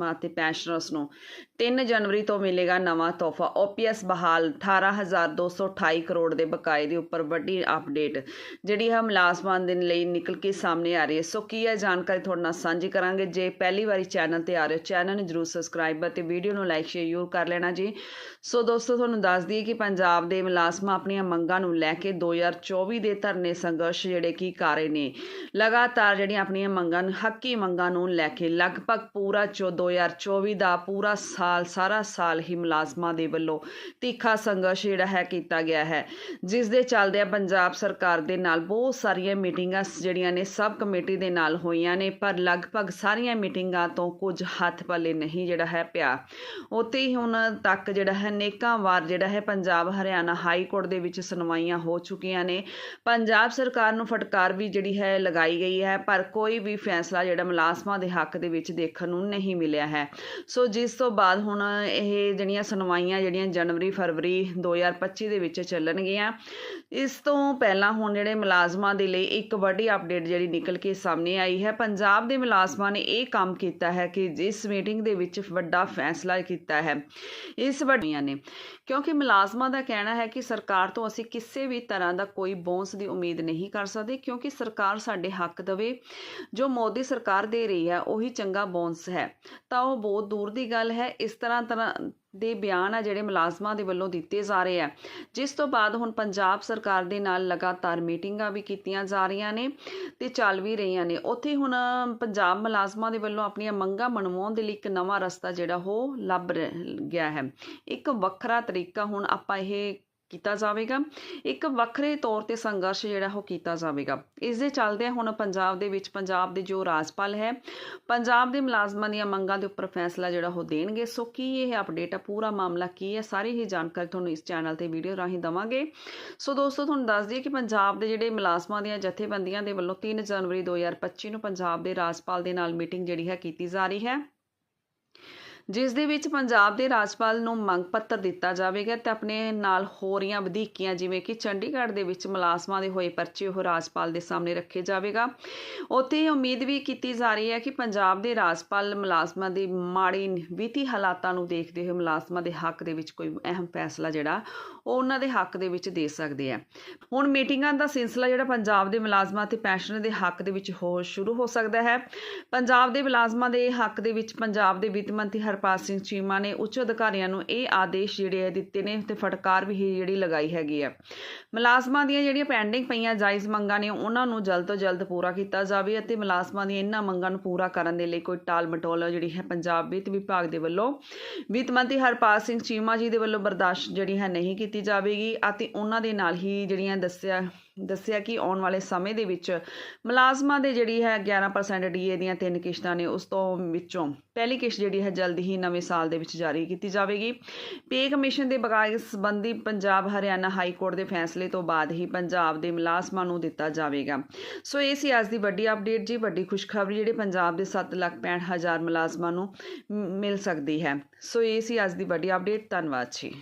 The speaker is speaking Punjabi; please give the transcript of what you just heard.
ਮੁਲਾਜ਼ਮਾਂ ਅਤੇ ਪੈਨਸ਼ਨਰਸ ਨੂੰ। 3 ਜਨਵਰੀ ਤੋਂ ਮਿਲੇਗਾ ਨਵਾਂ ਤੋਹਫਾ। ਓਪੀਐਸ ਬਹਾਲ 18228 ਕਰੋੜ ਦੇ ਬਕਾਏ ਦੇ ਉੱਪਰ ਵੱਡੀ ਅਪਡੇਟ, ਜਿਹੜੀ ਹੈ ਮੁਲਾਜ਼ਮਾਂ ਦੇ ਲਈ ਨਿਕਲ ਕੇ ਸਾਹਮਣੇ ਆ ਰਹੀ ਹੈ। ਸੋ ਕੀ ਹੈ ਜਾਣਕਾਰੀ ਤੁਹਾਡੇ ਨਾਲ ਸਾਂਝੀ ਕਰਾਂਗੇ? ਜੇ ਪਹਿਲੀ ਵਾਰੀ ਚੈਨਲ ਤੇ ਆ ਰਹੇ ਹੋ, ਚੈਨਲ ਨੂੰ ਜਰੂਰ ਸਬਸਕ੍ਰਾਈਬ ਅਤੇ ਵੀਡੀਓ ਨੂੰ ਲਾਈਕ ਸ਼ੇਅਰ ਜ਼ਰੂਰ ਕਰ ਲੈਣਾ ਜੀ। ਸੋ ਦੋਸਤੋ, ਤੁਹਾਨੂੰ ਦੱਸ ਦਈਏ ਕਿ ਪੰਜਾਬ ਦੇ ਮੁਲਾਜ਼ਮਾਂ ਆਪਣੀਆਂ ਮੰਗਾਂ ਨੂੰ ਲੈ ਕੇ 2024 ਦੇ ਧਰਨੇ ਸੰਘਰਸ਼ ਜਿਹੜੇ ਕੀ ਕਰ ਰਹੇ ਨੇ। ਲਗਾਤਾਰ ਜਿਹੜੀਆਂ ਆਪਣੀਆਂ ਮੰਗਾਂ ਹੱਕੀ ਮੰਗਾਂ ਨੂੰ ਲੈ ਕੇ ਲਗਭਗ ਪੂਰਾ ਚੋ 2024 ਦਾ ਪੂਰਾ ਸਾਲ, ਸਾਰਾ ਸਾਲ ਹੀ ਮੁਲਾਜ਼ਮਾਂ ਦੇ ਵੱਲੋਂ ਤਿੱਖਾ ਸੰਘਰਸ਼ ਜਿਹੜਾ ਹੈ ਕੀਤਾ ਗਿਆ ਹੈ। ਜਿਸ ਦੇ ਚੱਲਦਿਆਂ ਪੰਜਾਬ ਸਰਕਾਰ ਦੇ ਨਾਲ ਬਹੁਤ ਸਾਰੀਆਂ ਮੀਟਿੰਗਾਂ ਜਿਹੜੀਆਂ ਨੇ, ਸਬ ਕਮੇਟੀ ਦੇ ਨਾਲ ਹੋਈਆਂ ਨੇ, ਪਰ ਲਗਭਗ ਸਾਰੀਆਂ ਮੀਟਿੰਗਾਂ ਤੋਂ ਕੁਝ ਹੱਥ ਪੱਲੇ ਨਹੀਂ ਜਿਹੜਾ ਹੈ ਪਿਆ। ਉੱਥੇ ਹੀ ਹੁਣ ਤੱਕ ਜਿਹੜਾ ਹੈ ਨੇਕਾਂ ਵਾਰ ਜਿਹੜਾ ਹੈ ਪੰਜਾਬ ਹਰਿਆਣਾ ਹਾਈ ਕੋਰਟ ਦੇ ਵਿੱਚ ਸੁਣਵਾਈਆਂ ਹੋ ਚੁੱਕੀਆਂ ਨੇ। ਪੰਜਾਬ ਸਰਕਾਰ ਨੂੰ ਫਟਕਾਰ ਵੀ ਜਿਹੜੀ ਹੈ ਲਗਾਈ ਗਈ ਹੈ, ਪਰ ਕੋਈ ਵੀ ਫੈਸਲਾ ਜਿਹੜਾ ਮੁਲਾਜ਼ਮਾਂ ਦੇ ਹੱਕ ਦੇ ਵਿੱਚ ਦੇਖਣ ਨੂੰ ਨਹੀਂ ਮਿਲਿਆ। ਹੈ। ਸੋ ਜਿਸ ਤੋਂ ਬਾਅਦ ਹੁਣ ਇਹ ਜਿਹੜੀਆਂ ਸੁਣਵਾਈਆਂ ਜਿਹੜੀਆਂ ਜਨਵਰੀ, ਫਰਵਰੀ 2025 ਦੇ ਵਿੱਚ ਚੱਲਣਗੀਆਂ, ਇਸ ਤੋਂ ਪਹਿਲਾਂ ਹੁਣ ਜਿਹੜੇ ਮੁਲਾਜ਼ਮਾਂ ਦੇ ਲਈ ਇੱਕ ਵੱਡੀ ਅਪਡੇਟ ਜਿਹੜੀ ਨਿਕਲ ਕੇ ਸਾਹਮਣੇ ਆਈ ਹੈ। ਪੰਜਾਬ ਦੇ ਮੁਲਾਜ਼ਮਾਂ ਨੇ ਇਹ ਕੰਮ ਕੀਤਾ ਹੈ ਕਿ ਜਿਸ ਮੀਟਿੰਗ ਦੇ ਵਿੱਚ ਵੱਡਾ ਫੈਸਲਾ ਕੀਤਾ ਹੈ। ਇਸ ਵੱਡੀਆਂ ਨੇ, ਕਿਉਂਕਿ ਮੁਲਾਜ਼ਮਾਂ ਦਾ ਕਹਿਣਾ ਹੈ ਕਿ ਸਰਕਾਰ ਤੋਂ ਅਸੀਂ ਕਿਸੇ ਵੀ ਤਰ੍ਹਾਂ ਦਾ ਕੋਈ ਬੋਨਸ ਦੀ ਉਮੀਦ ਨਹੀਂ ਕਰ ਸਕਦੇ, ਕਿਉਂਕਿ ਸਰਕਾਰ ਸਾਡੇ ਹੱਕ ਦੇਵੇ। ਜੋ ਮੋਦੀ ਸਰਕਾਰ ਦੇ ਰਹੀ ਹੈ, ਉਹੀ ਚੰਗਾ ਬੋਨਸ ਹੈ। ਤਾਂ ਉਹ ਬਹੁਤ ਦੂਰ ਦੀ ਗੱਲ ਹੈ। ਇਸ ਤਰ੍ਹਾਂ ਤਰ੍ਹਾਂ ਦੇ ਬਿਆਨ ਆ ਜਿਹੜੇ ਮੁਲਾਜ਼ਮਾਂ ਦੇ ਵੱਲੋਂ ਦਿੱਤੇ ਜਾ ਰਹੇ ਆ। ਜਿਸ ਤੋਂ ਬਾਅਦ ਹੁਣ ਪੰਜਾਬ ਸਰਕਾਰ ਦੇ ਨਾਲ ਲਗਾਤਾਰ ਮੀਟਿੰਗਾਂ ਵੀ ਕੀਤੀਆਂ ਜਾ ਰਹੀਆਂ ਨੇ ਤੇ ਚੱਲ ਵੀ ਰਹੀਆਂ ਨੇ। ਉੱਥੇ ਹੁਣ ਪੰਜਾਬ ਮੁਲਾਜ਼ਮਾਂ ਦੇ ਵੱਲੋਂ ਆਪਣੀਆਂ ਮੰਗਾਂ ਮਨਵਾਉਣ ਦੇ ਲਈ ਇੱਕ ਨਵਾਂ ਰਸਤਾ ਜਿਹੜਾ ਉਹ ਲੱਭ ਗਿਆ ਹੈ। ਇੱਕ ਵੱਖਰਾ ਤਰੀਕਾ ਹੁਣ ਆਪਾਂ ਇਹ ਕੀਤਾ ਜਾਵੇਗਾ। ਇੱਕ ਵੱਖਰੇ ਤੌਰ ਤੇ ਸੰਘਰਸ਼ ਜਿਹੜਾ ਉਹ ਕੀਤਾ ਜਾਵੇਗਾ। ਇਸ ਦੇ ਚੱਲਦਿਆਂ ਹੁਣ ਪੰਜਾਬ ਦੇ ਵਿੱਚ ਪੰਜਾਬ ਦੇ ਜੋ ਰਾਜਪਾਲ ਹੈ, ਪੰਜਾਬ ਦੇ ਮੁਲਾਜ਼ਮਾਂ ਦੀਆਂ ਮੰਗਾਂ ਦੇ ਉੱਪਰ ਫੈਸਲਾ ਜਿਹੜਾ ਉਹ ਦੇਣਗੇ। ਸੋ ਕੀ ਇਹ ਅਪਡੇਟ ਆ, ਪੂਰਾ ਮਾਮਲਾ ਕੀ ਹੈ, ਸਾਰੀ ਹੀ ਜਾਣਕਾਰੀ ਤੁਹਾਨੂੰ ਇਸ ਚੈਨਲ ਤੇ ਵੀਡੀਓ ਰਾਹੀਂ ਦਵਾਂਗੇ। ਸੋ ਦੋਸਤੋ, ਤੁਹਾਨੂੰ ਦੱਸ ਦਈਏ ਕਿ ਪੰਜਾਬ ਦੇ ਜਿਹੜੇ ਮੁਲਾਜ਼ਮਾਂ ਦੀਆਂ ਜਥੇਬੰਦੀਆਂ ਦੇ ਵੱਲੋਂ 3 ਜਨਵਰੀ 2025 ਨੂੰ ਪੰਜਾਬ ਦੇ ਰਾਜਪਾਲ ਦੇ ਨਾਲ ਮੀਟਿੰਗ ਜਿਹੜੀ ਹੈ ਕੀਤੀ ਜਾ ਰਹੀ ਹੈ। ਜਿਸ ਦੇ ਵਿੱਚ ਪੰਜਾਬ ਦੇ ਰਾਜਪਾਲ ਨੂੰ ਮੰਗ ਪੱਤਰ ਦਿੱਤਾ ਜਾਵੇਗਾ ਤੇ ਆਪਣੇ ਨਾਲ ਹੋ ਰਹੀਆਂ ਵਧੀਕੀਆਂ, ਜਿਵੇਂ ਕਿ ਚੰਡੀਗੜ੍ਹ ਦੇ ਵਿੱਚ ਮੁਲਾਜ਼ਮਾਂ ਦੇ ਹੋਏ ਪਰਚੇ ਉਹ ਰਾਜਪਾਲ ਦੇ ਸਾਹਮਣੇ ਰੱਖੇ ਜਾਵੇਗਾ। ਉੱਥੇ ਉਮੀਦ ਵੀ ਕੀਤੀ ਜਾ ਰਹੀ ਹੈ ਕਿ ਪੰਜਾਬ ਦੇ ਰਾਜਪਾਲ ਮੁਲਾਜ਼ਮਾਂ ਦੀ ਮਾੜੀ ਵਿੱਤੀ ਹਾਲਾਤਾਂ ਨੂੰ ਦੇਖਦੇ ਹੋਏ ਮੁਲਾਜ਼ਮਾਂ ਦੇ ਹੱਕ ਦੇ ਵਿੱਚ ਕੋਈ ਅਹਿਮ ਫੈਸਲਾ ਜਿਹੜਾ, ਉਹ ਉਹਨਾਂ ਦੇ ਹੱਕ ਦੇ ਵਿੱਚ ਦੇ ਸਕਦੇ ਆ। ਹੁਣ ਮੀਟਿੰਗਾਂ ਦਾ ਸਿਲਸਿਲਾ ਜਿਹੜਾ ਪੰਜਾਬ ਦੇ ਮੁਲਾਜ਼ਮਾਂ ਤੇ ਪੈਨਸ਼ਨਰ ਦੇ ਹੱਕ ਦੇ ਵਿੱਚ ਹੋ, ਸ਼ੁਰੂ ਹੋ ਸਕਦਾ ਹੈ। ਪੰਜਾਬ ਦੇ ਮੁਲਾਜ਼ਮਾਂ ਦੇ ਹੱਕ ਦੇ ਵਿੱਚ ਪੰਜਾਬ ਦੇ ਵਿੱਤ ਮੰਤਰੀ ਹਰਪਾਲ ਸਿੰਘ ਚੀਮਾ ਨੇ ਉੱਚ ਅਧਿਕਾਰੀਆਂ ਨੂੰ ਇਹ ਆਦੇਸ਼ ਜਿਹੜੇ ਆ ਦਿੱਤੇ ਨੇ ਤੇ ਫਟਕਾਰ ਵੀ ਜਿਹੜੀ ਲਗਾਈ ਹੈਗੀ ਆ। ਮੁਲਾਜ਼ਮਾਂ ਦੀਆਂ ਜਿਹੜੀਆਂ ਪੈਂਡਿੰਗ ਪਈਆਂ ਜਾਇਜ਼ ਮੰਗਾਂ ਨੇ, ਉਹਨਾਂ ਨੂੰ ਜਲਦ ਤੋਂ ਜਲਦ ਪੂਰਾ ਕੀਤਾ ਜਾਵੇ ਅਤੇ ਮੁਲਾਜ਼ਮਾਂ ਦੀਆਂ ਇਹਨਾਂ ਮੰਗਾਂ ਨੂੰ ਪੂਰਾ ਕਰਨ ਦੇ ਲਈ ਕੋਈ ਟਾਲ ਮਟੋਲ ਜਿਹੜੀ ਹੈ ਪੰਜਾਬ ਵਿੱਤ ਵਿਭਾਗ ਦੇ ਵੱਲੋਂ, ਵਿੱਤ ਮੰਤਰੀ ਹਰਪਾਲ ਸਿੰਘ ਚੀਮਾ ਜੀ ਦੇ ਵੱਲੋਂ ਬਰਦਾਸ਼ਤ ਜਿਹੜੀ ਹੈ ਨਹੀਂ ਕੀਤੀ ਜਾਵੇਗੀ ਅਤੇ ਉਹਨਾਂ ਦੇ ਨਾਲ ਹੀ ਜਿਹੜੀਆਂ ਦੱਸਿਆ ਦੱਸਿਆ ਕਿ ਆਉਣ ਵਾਲੇ ਸਮੇਂ ਦੇ ਵਿੱਚ ਮੁਲਾਜ਼ਮਾਂ ਦੇ ਜਿਹੜੀ ਹੈ 11% ਡੀਏ ਦੀਆਂ ਤਿੰਨ ਕਿਸ਼ਤਾਂ ਨੇ ਉਸ ਤੋਂ ਵਿੱਚੋਂ ਪਹਿਲੀ ਕਿਸ਼ਤ ਜਿਹੜੀ ਹੈ ਜਲਦੀ ਹੀ ਨਵੇਂ ਸਾਲ ਦੇ ਵਿੱਚ ਜਾਰੀ ਕੀਤੀ ਜਾਵੇਗੀ। ਪੇ ਕਮਿਸ਼ਨ ਦੇ ਬਕਾਏ ਸੰਬੰਧੀ ਪੰਜਾਬ ਹਰਿਆਣਾ ਹਾਈ ਕੋਰਟ ਦੇ ਫੈਸਲੇ ਤੋਂ ਬਾਅਦ ਹੀ ਪੰਜਾਬ ਦੇ ਮੁਲਾਜ਼ਮਾਂ ਨੂੰ ਦਿੱਤਾ ਜਾਵੇਗਾ। ਸੋ ਇਹ ਸੀ ਅੱਜ ਦੀ ਵੱਡੀ ਅਪਡੇਟ ਜੀ। ਵੱਡੀ ਖੁਸ਼ਖਬਰੀ ਜਿਹੜੀ ਪੰਜਾਬ ਦੇ 7,65,000 ਮੁਲਾਜ਼ਮਾਂ ਨੂੰ ਮਿਲ ਸਕਦੀ ਹੈ। ਸੋ ਇਹ ਸੀ ਅੱਜ ਦੀ ਵੱਡੀ ਅਪਡੇਟ। ਧੰਨਵਾਦ ਜੀ।